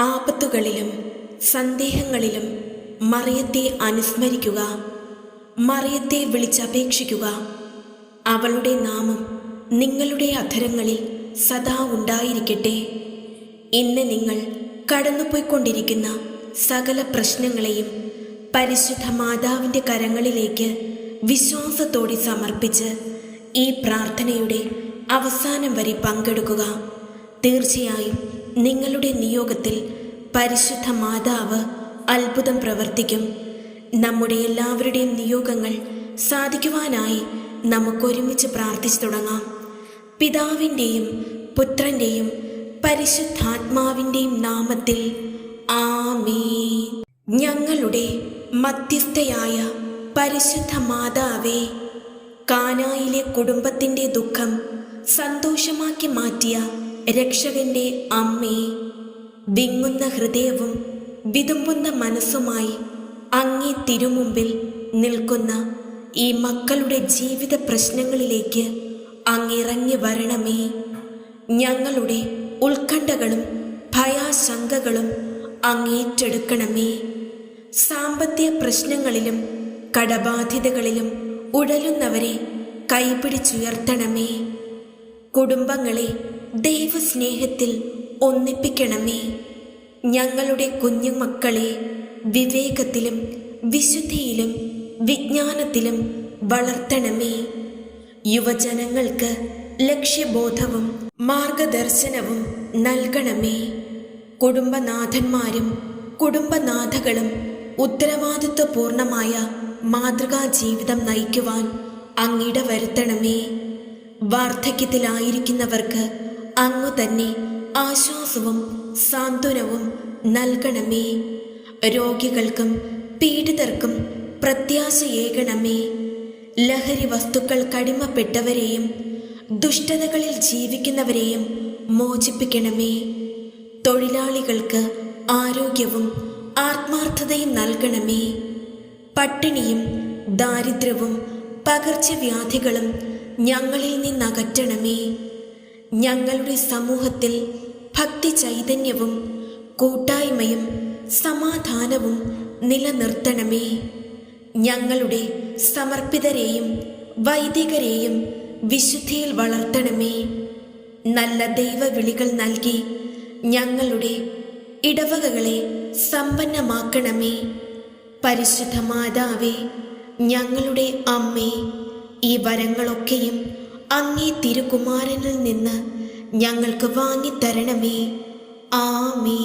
ആപത്തുകളിലും സന്ദേഹങ്ങളിലും മറിയത്തെ അനുസ്മരിക്കുക മറിയത്തെ വിളിച്ചപേക്ഷിക്കുക. അവളുടെ നാമം നിങ്ങളുടെ അധരങ്ങളിൽ സദാ ഉണ്ടായിരിക്കട്ടെ. ഇന്ന് നിങ്ങൾ കടന്നുപോയിക്കൊണ്ടിരിക്കുന്ന സകല പ്രശ്നങ്ങളെയും പരിശുദ്ധ മാതാവിന്റെ കരങ്ങളിലേക്ക് വിശ്വാസത്തോടെ സമർപ്പിച്ച് ഈ പ്രാർത്ഥനയുടെ അവസാനം വരെ പങ്കെടുക്കുക. തീർച്ചയായും നിങ്ങളുടെ നിയോഗത്തിൽ പരിശുദ്ധ മാതാവ് അത്ഭുതം പ്രവർത്തിക്കും. നമ്മുടെ എല്ലാവരുടെയും നിയോഗങ്ങൾ സാധിക്കുവാനായി നമുക്കൊരുമിച്ച് പ്രാർത്ഥിച്ചു തുടങ്ങാം. പിതാവിന്റെയും പുത്രന്റെയും പരിശുദ്ധാത്മാവിന്റെയും നാമത്തിൽ ആമേ ഞങ്ങളുടെ മധ്യസ്ഥയായ പരിശുദ്ധ മാതാവേ കാനായിലെ കുടുംബത്തിന്റെ ദുഃഖം സന്തോഷമാക്കി മാറ്റിയ രക്ഷകന്റെ അമ്മേ വിങ്ങുന്ന ഹൃദയവും വിതുമ്പുന്ന മനസ്സുമായി അങ്ങേ തിരുമുമ്പിൽ നിൽക്കുന്ന ഈ മക്കളുടെ ജീവിത പ്രശ്നങ്ങളിലേക്ക് അങ്ങിറങ്ങി വരണമേ. ഞങ്ങളുടെ ഉത്കണ്ഠകളും ഭയാശങ്കകളും അങ്ങേറ്റെടുക്കണമേ. സാമ്പത്തിക പ്രശ്നങ്ങളിലും കടബാധ്യതകളിലും ഉടലുന്നവരെ കൈപിടിച്ചുയർത്തണമേ. കുടുംബങ്ങളെ ദൈവസ്നേഹത്തിൽ ഒന്നിപ്പിക്കണമേ. ഞങ്ങളുടെ കുഞ്ഞുമക്കളെ വിവേകത്തിലും വിശുദ്ധിയിലും വിജ്ഞാനത്തിലും വളർത്തണമേ. യുവജനങ്ങൾക്ക് ലക്ഷ്യബോധവും മാർഗദർശനവും നൽകണമേ. കുടുംബനാഥന്മാരും കുടുംബനാഥകളും ഉത്തരവാദിത്വപൂർണമായ മാതൃകാ ജീവിതം നയിക്കുവാൻ അങ്ങിട വരുത്തണമേ വാർദ്ധക്യത്തിലായിരിക്കുന്നവർക്ക് അങ്ങു തന്നെ ആശ്വാസവും സാന്ത്വനവും നൽകണമേ. രോഗികൾക്കും പീഡിതർക്കും പ്രത്യാശയേകണമേ. ലഹരി വസ്തുക്കൾ കടിമപ്പെട്ടവരെയും ദുഷ്ടതകളിൽ ജീവിക്കുന്നവരെയും മോചിപ്പിക്കണമേ. തൊഴിലാളികൾക്ക് ആരോഗ്യവും ആത്മാർത്ഥതയും നൽകണമേ. പട്ടിണിയും ദാരിദ്ര്യവും പകർച്ചവ്യാധികളും ഞങ്ങളിൽ നിന്നകറ്റണമേ. ഞങ്ങളുടെ സമൂഹത്തിൽ ഭക്തി ചൈതന്യവും കൂട്ടായ്മയും സമാധാനവും നിലനിർത്തണമേ. ഞങ്ങളുടെ സമർപ്പിതരെയും വൈദികരെയും വിശുദ്ധിയിൽ വളർത്തണമേ. നല്ല ദൈവവിളികൾ നൽകി ഞങ്ങളുടെ ഇടവകകളെ സമ്പന്നമാക്കണമേ. പരിശുദ്ധ മാതാവേ ഞങ്ങളുടെ അമ്മേ ഈ വരങ്ങളൊക്കെയും അങ്ങേ തിരുകുമാരനിൽ നിന്ന് ഞങ്ങൾക്ക് വാങ്ങിത്തരണമേ. ആമേ